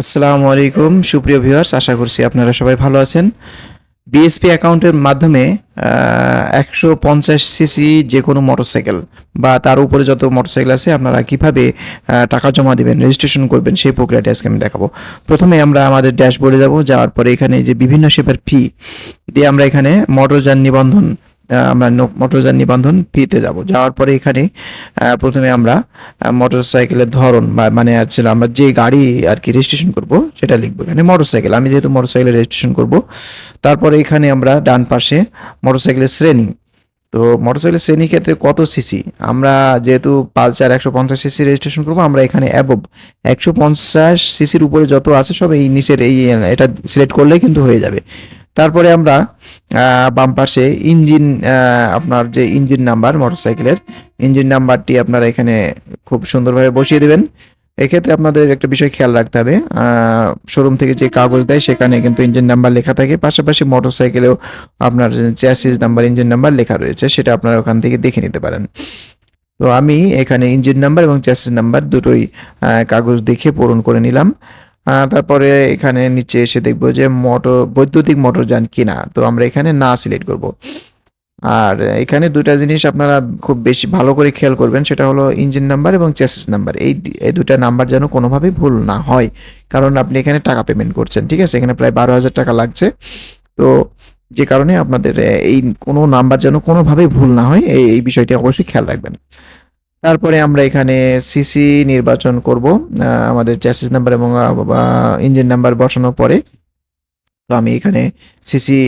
আসসালামু আলাইকুম, সুপ্রিয় ভিউয়ার্স আশা করছি আপনারা সবাই ভালো আছেন। বিএসপি অ্যাকাউন্টের মাধ্যমে একশো পঞ্চাশ সিসি যে কোনো মোটরসাইকেল বা তার উপরে যত মোটরসাইকেল আছে, আপনারা কীভাবে টাকা জমা দিবেন রেজিস্ট্রেশন করবেন, সেই প্রক্রিয়াটি আজকে আমি দেখাবো। প্রথমে আমরা আমাদের ড্যাশবোর্ডে যাব, যাওয়ার পরে এখানে যে বিভিন্ন শেপের ফি দিয়ে আমরা এখানে মোটরযান নিবন্ধন আমরা মোটরযান নিবন্ধন ফিতে যাব। যাওয়ার পরে এখানে প্রথমে আমরা মোটরসাইকেলের ধরন মানে আছে আমরা যে গাড়ি আর কি রেজিস্ট্রেশন করব, সেটা লিখব এখানে, মোটরসাইকেল। আমি যেহেতু মোটরসাইকেলের রেজিস্ট্রেশন করব, তারপরে এখানে আমরা ডান পাশে মোটরসাইকেলের শ্রেণি। তো মোটরসাইকেলের শ্রেণি ক্ষেত্রে কত সিসি আমরা যেহেতু পালসার একশো পঞ্চাশ সিসি রেজিস্ট্রেশন করব, আমরা এখানে অ্যাবভ একশো পঞ্চাশ সিসির উপরে যত আছে সব এই নিচের এই, এটা সিলেক্ট করলেই কিন্তু হয়ে যাবে। তারপরে আমরা বাম পাশে ইঞ্জিন আপনার যে ইঞ্জিন নাম্বার, মোটরসাইকেলের ইঞ্জিন নাম্বারটি আপনারা এখানে খুব সুন্দরভাবে বসিয়ে দেবেন। এক্ষেত্রে আপনাদের একটা বিষয় খেয়াল রাখতে হবে শোরুম থেকে যে কাগজ দেয় সেখানে কিন্তু ইঞ্জিন নাম্বার লেখা থাকে, পাশাপাশি মোটরসাইকেলেও আপনার চ্যাসিস নাম্বার, ইঞ্জিন নাম্বার লেখা রয়েছে, সেটা আপনারা ওখান থেকে দেখে নিতে পারেন। তো আমি এখানে ইঞ্জিন নাম্বার এবং চ্যাসিস নাম্বার দুটোই কাগজ দেখে পূরণ করে নিলাম। তারপরে এখানে নিচে এসে দেখব যে মোটর, বৈদ্যুতিক মোটর যান কিনা। তো আমরা এখানে না সিলেক্ট করব। আর এখানে দুটা জিনিস আপনারা খুব বেশি ভালো করে খেয়াল করবেন, সেটা হলো ইঞ্জিন নাম্বার এবং চেসিস নাম্বার। এই এই দুটা নাম্বার যেন কোনোভাবেই ভুল না হয়, কারণ আপনি এখানে টাকা পেমেন্ট করছেন, ঠিক আছে? এখানে প্রায় বারো হাজার টাকা লাগছে। তো যে কারণে আপনাদের, এই কোনো নাম্বার যেন কোনোভাবেই ভুল না হয়, এই এই বিষয়টি অবশ্যই খেয়াল রাখবেন। তারপরে আমরা এখানে সিসি নির্বাচন করব আমাদের চ্যাসিস নাম্বার এবং ইঞ্জিন নাম্বার বসানোর পরে। তো আমি এখানে সিসি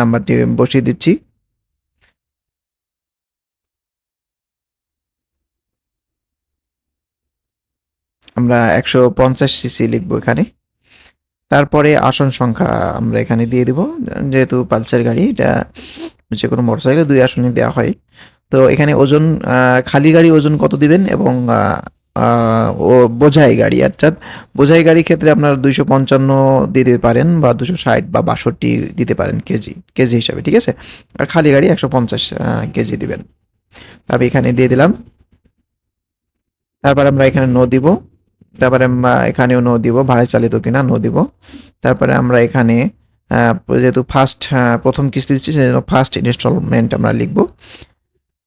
নাম্বারটি বসিয়ে দিচ্ছি। আমরা একশো পঞ্চাশ সিসি লিখব এখানে। তারপরে আসন সংখ্যা আমরা এখানে দিয়ে দিব, যেহেতু পালসার গাড়ি, এটা যে কোনো মোটরসাইকেল দুই আসনে দেওয়া হয়। তো এখানে ওজন খালি গাড়ি ওজন কত দিবেন এবং ও বোঝাই গাড়ি, অর্থাৎ বোঝাই গাড়ির ক্ষেত্রে আপনারা দুইশো পঞ্চান্ন দিতে পারেন বা দুশো ষাট বা বাষট্টি দিতে পারেন কেজি কেজি হিসাবে, ঠিক আছে? আর খালি গাড়ি একশো পঞ্চাশ কেজি দিবেন। আমি এখানে দিয়ে দিলাম। তারপর আমরা এখানে নো দিব। তারপরে আমরা এখানেও নো দিব, ভাড়ায় চালিত কিনা নো দিব। তারপরে আমরা এখানে যেহেতু ফার্স্ট প্রথম কিস্তি দিচ্ছি, সেজন্য ফার্স্ট ইনস্টলমেন্ট আমরা লিখব।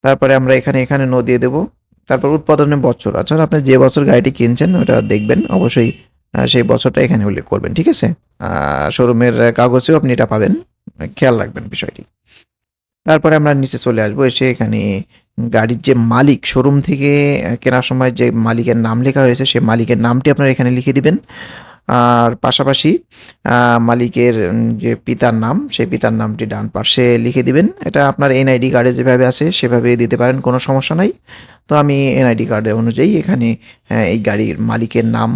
তারপরে আমরা এখানে এখানে নো দিয়ে দেবো। তারপর উৎপাদনের বছর। আচ্ছা আপনি যে বছর গাড়িটি কিনছেন, ওটা দেখবেন। অবশ্যই সেই বছরটা এখানে উল্লেখ করবেন, ঠিক আছে? শোরুমের কাগজেও আপনি এটা পাবেন। খেয়াল রাখবেন বিষয়টি। তারপরে আমরা নিচে চলে আসব, এসে এখানে গাড়ির যে মালিক, শোরুম থেকে কেনার সময় যে মালিকের নাম লেখা হয়েছে সেই মালিকের নামটি আপনারা এখানে লিখে দিবেন। আর পাশাপাশি মালিকের যে পিতার নাম, সেই পিতার নামটি ডান পাশে লিখে দিবেন। এটা আপনার এনআইডি কার্ডে যেভাবে আছে, সেভাবে দিতে পারেন, কোনো সমস্যা নাই। তো আমি এনআইডি কার্ডের অনুযায়ী এখানে এই গাড়ির মালিকের নাম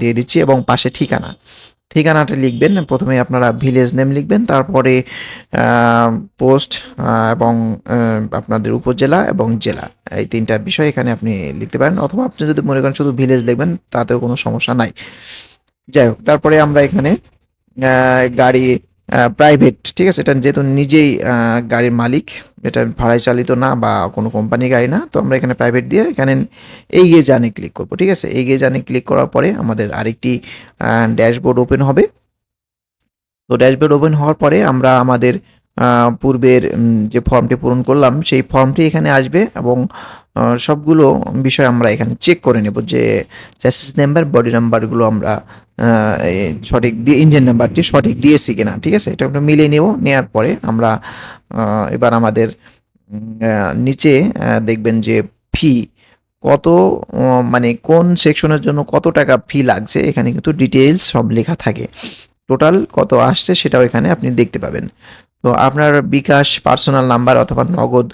দিয়ে দিচ্ছি এবং পাশে ঠিকানা। ঠিকানাটা লিখবেন, প্রথমে আপনারা ভিলেজ নেম লিখবেন, তারপরে পোস্ট এবং আপনাদের উপজেলা এবং জেলা। এই তিনটা বিষয় এখানে আপনি লিখতে পারেন, অথবা আপনি যদি মনে করেন শুধু ভিলেজ লিখবেন তাতেও কোনো সমস্যা নাই। যাই হোক, তারপরে আমরা এখানে গাড়ি প্রাইভেট ঠিক আছে? এটা যেহেতু নিজেই গাড়ির মালিক, এটা ভাড়ায় চালিত না বা কোনো কোম্পানি গাড়ি না, তো আমরা এখানে প্রাইভেট দিয়ে এখানে এগিয়ে জানে ক্লিক করব, ঠিক আছে? এগিয়ে জানে ক্লিক করার পরে আমাদের আরেকটি ড্যাশবোর্ড ওপেন হবে। তো ড্যাশবোর্ড ওপেন হওয়ার পরে আমরা আমাদের পূর্বের যে ফর্মটি পূরণ করলাম, সেই ফর্মটি এখানে আসবে এবং সবগুলো বিষয় আমরা এখানে চেক করে নেব যে চ্যাসিস নাম্বার বডি নাম্বারগুলো আমরা সঠিক দিয়ে ইঞ্জিন নাম্বারটি সঠিক দিয়েছি কিনা, ঠিক আছে? এটা আমরা মিলিয়ে নেব নেওয়ার পরে আমরা এবার আমাদের নিচে দেখবেন যে ফি কত মানে কোন সেকশনের জন্য কত টাকা ফি লাগছে, এখানে কিন্তু ডিটেইলস সব লেখা থাকে। টোটাল কত আসছে সেটাও এখানে আপনি দেখতে পাবেন। তো আপনার বিকাশ পার্সোনাল নাম্বার অথবা নগদ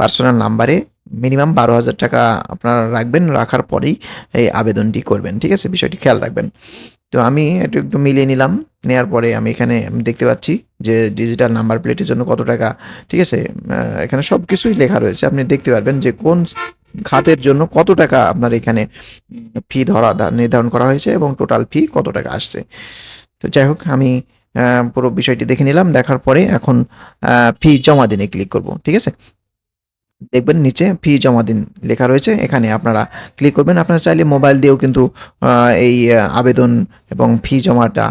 পার্সোনাল নাম্বারে মিনিমাম বারো হাজার টাকা আপনারা রাখবেন, রাখার পরেই এই আবেদনটি করবেন, ঠিক আছে? বিষয়টি খেয়াল রাখবেন। তো আমি একটু একটু মিলিয়ে নিলাম নেওয়ার পরে আমি এখানে দেখতে পাচ্ছি যে ডিজিটাল নাম্বার প্লেটের জন্য কত টাকা, ঠিক আছে? এখানে সব কিছুই লেখা রয়েছে। আপনি দেখতে পারবেন যে কোন খাতের জন্য কত টাকা আপনার এখানে ফি ধরা, নির্ধারণ করা হয়েছে এবং টোটাল ফি কত টাকা আসছে। তো যাই হোক, আমি পুরো বিষয়টি দেখে নিলাম। দেখার পরে এখন ফি জমা দিনে ক্লিক করব, ঠিক আছে? দেখবেন নিচে ফি জমা দিন লেখা রয়েছে। এখানে আপনারা ক্লিক করবেন। আপনারা চাইলে মোবাইল দিয়েও কিন্তু এই আবেদন এবং ফি জমাটা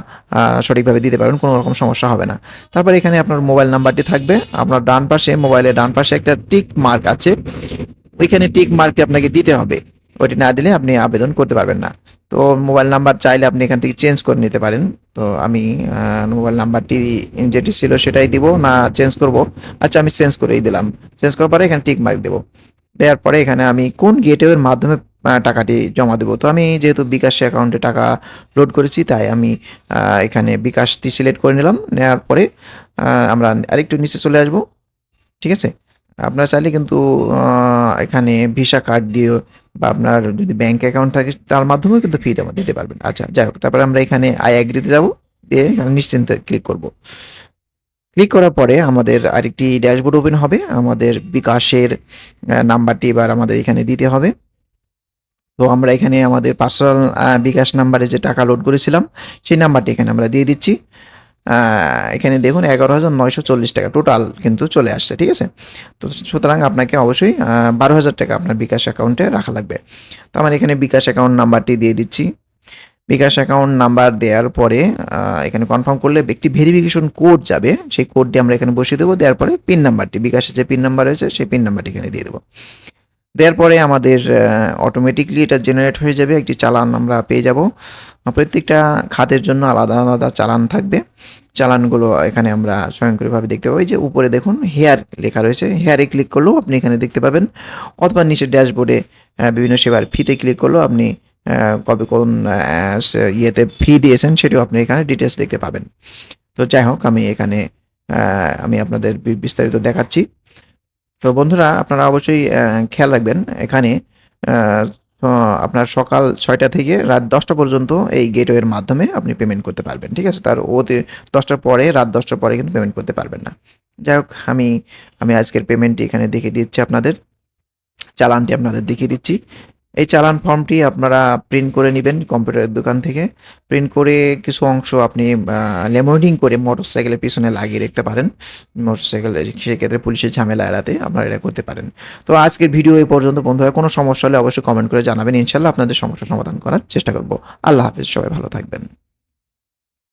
সঠিকভাবে দিতে পারবেন কোনো রকম সমস্যা হবে না। তারপরে এখানে আপনার মোবাইল নাম্বারটি থাকবে। আপনার ডান পাশে মোবাইলের ডান পাশে একটা টিক মার্ক আছে। ওইখানে টিক মার্কটি আপনাকে দিতে হবে। ওইটি না দিলে আপনি আবেদন করতে পারবেন না। তো মোবাইল নাম্বার চাইলে আপনি এখান থেকে চেঞ্জ করে নিতে পারেন। তো আমি মোবাইল নাম্বারটি যেটি ছিল সেটাই দিব, না চেঞ্জ করব। আচ্ছা আমি চেঞ্জ করেই দিলাম। চেঞ্জ করার পরে এখানে টিক মার্ক দেবো। দেওয়ার পরে এখানে আমি কোন গেটওয়ের মাধ্যমে টাকাটি জমা দেবো? তো আমি যেহেতু বিকাশ অ্যাকাউন্টে টাকা লোড করেছি, তাই আমি এখানে বিকাশটি সিলেক্ট করে নিলাম। নেওয়ার পরে আমরা আরেকটু নিচে চলে আসব। ঠিক আছে? আপনারা চাইলে কিন্তু এখানে ভিসা কার্ড দিয়ে বা আপনার যদি ব্যাংক অ্যাকাউন্ট থাকে, তার মাধ্যমেও কিন্তু ফি জমা দিতে পারবেন। আচ্ছা যাই হোক, তারপরে আমরা এখানে আই অ্যাগ্রিতে যাব, দিয়ে এখানে নিশ্চিন্তে ক্লিক করব। ক্লিক করার পরে আমাদের আরেকটি ড্যাশবোর্ড ওপেন হবে, আমাদের বিকাশের নাম্বারটি এবার আমাদের এখানে দিতে হবে। তো আমরা এখানে আমাদের পার্সোনাল বিকাশ নাম্বারে যে টাকা লোড করেছিলাম, সেই নাম্বারটি এখানে আমরা দিয়ে দিচ্ছি। এখানে দেখুন এগারো হাজার নয়শো চল্লিশ টাকা টোটাল কিন্তু চলে আসছে, ঠিক আছে? তো সুতরাং আপনাকে অবশ্যই বারো হাজার টাকা আপনার বিকাশ অ্যাকাউন্টে রাখা লাগবে। তো আমার এখানে বিকাশ অ্যাকাউন্ট নাম্বারটি দিয়ে দিচ্ছি। বিকাশ অ্যাকাউন্ট নাম্বার দেওয়ার পরে এখানে কনফার্ম করলে একটি ভেরিফিকেশন কোড যাবে। সেই কোডটি আমরা এখানে বসিয়ে দেবো, দেওয়ার পরে পিন নাম্বারটি বিকাশের যে পিন নাম্বার রয়েছে, সেই পিন নাম্বারটি এখানে দিয়ে দেবো। দেওয়ার পরে আমাদের অটোমেটিকলি এটা জেনারেট হয়ে যাবে, একটি চালান আমরা পেয়ে যাব। প্রত্যেকটা খাতের জন্য আলাদা আলাদা চালান থাকবে। চালানগুলো এখানে আমরা স্বয়ংক্রিয়ভাবে দেখতে পাবো। যে উপরে দেখুন হেয়ার লেখা রয়েছে। হেয়ারে ক্লিক করলেও আপনি এখানে দেখতে পাবেন। অথবা নিচের ড্যাশবোর্ডে বিভিন্ন সেবার ফিতে ক্লিক করলেও আপনি কবে কোন ইয়েতে ফি দিয়েছেন সেটিও আপনি এখানে ডিটেলস দেখতে পাবেন। তো যাই হোক, আমি এখানে আমি আপনাদের বিস্তারিত দেখাচ্ছি। তো বন্ধুরা, আপনারা অবশ্যই খেয়াল রাখবেন এখানে আপনার সকাল ছয়টা থেকে রাত দশটা পর্যন্ত এই গেটওয়ের মাধ্যমে আপনি পেমেন্ট করতে পারবেন, ঠিক আছে? তার ওতে দশটার পরে, রাত দশটার পরে কিন্তু পেমেন্ট করতে পারবেন না। যাই হোক, আমি আমি আজকের পেমেন্টটি এখানে দেখে দিচ্ছি আপনাদের। চালানটি আপনাদের দেখিয়ে দিচ্ছি। এই চালান ফর্মটি আপনারা প্রিন্ট করে নেবেন কম্পিউটারের দোকান থেকে। প্রিন্ট করে কিছু অংশ আপনি লেমোডিং করে মোটর সাইকেলের পিছনে লাগিয়ে রাখতে পারেন। মোটর সাইকেল সেক্ষেত্রে পুলিশের ঝামেলা এড়াতে আপনারা এটা করতে পারেন। তো আজকের ভিডিও এই পর্যন্ত, বন্ধুরা। কোনো সমস্যা হলে অবশ্যই কমেন্ট করে জানাবেন। ইনশাল্লাহ আপনাদের সমস্যা সমাধান করার চেষ্টা করব। আল্লাহ হাফিজ। সবাই ভালো থাকবেন।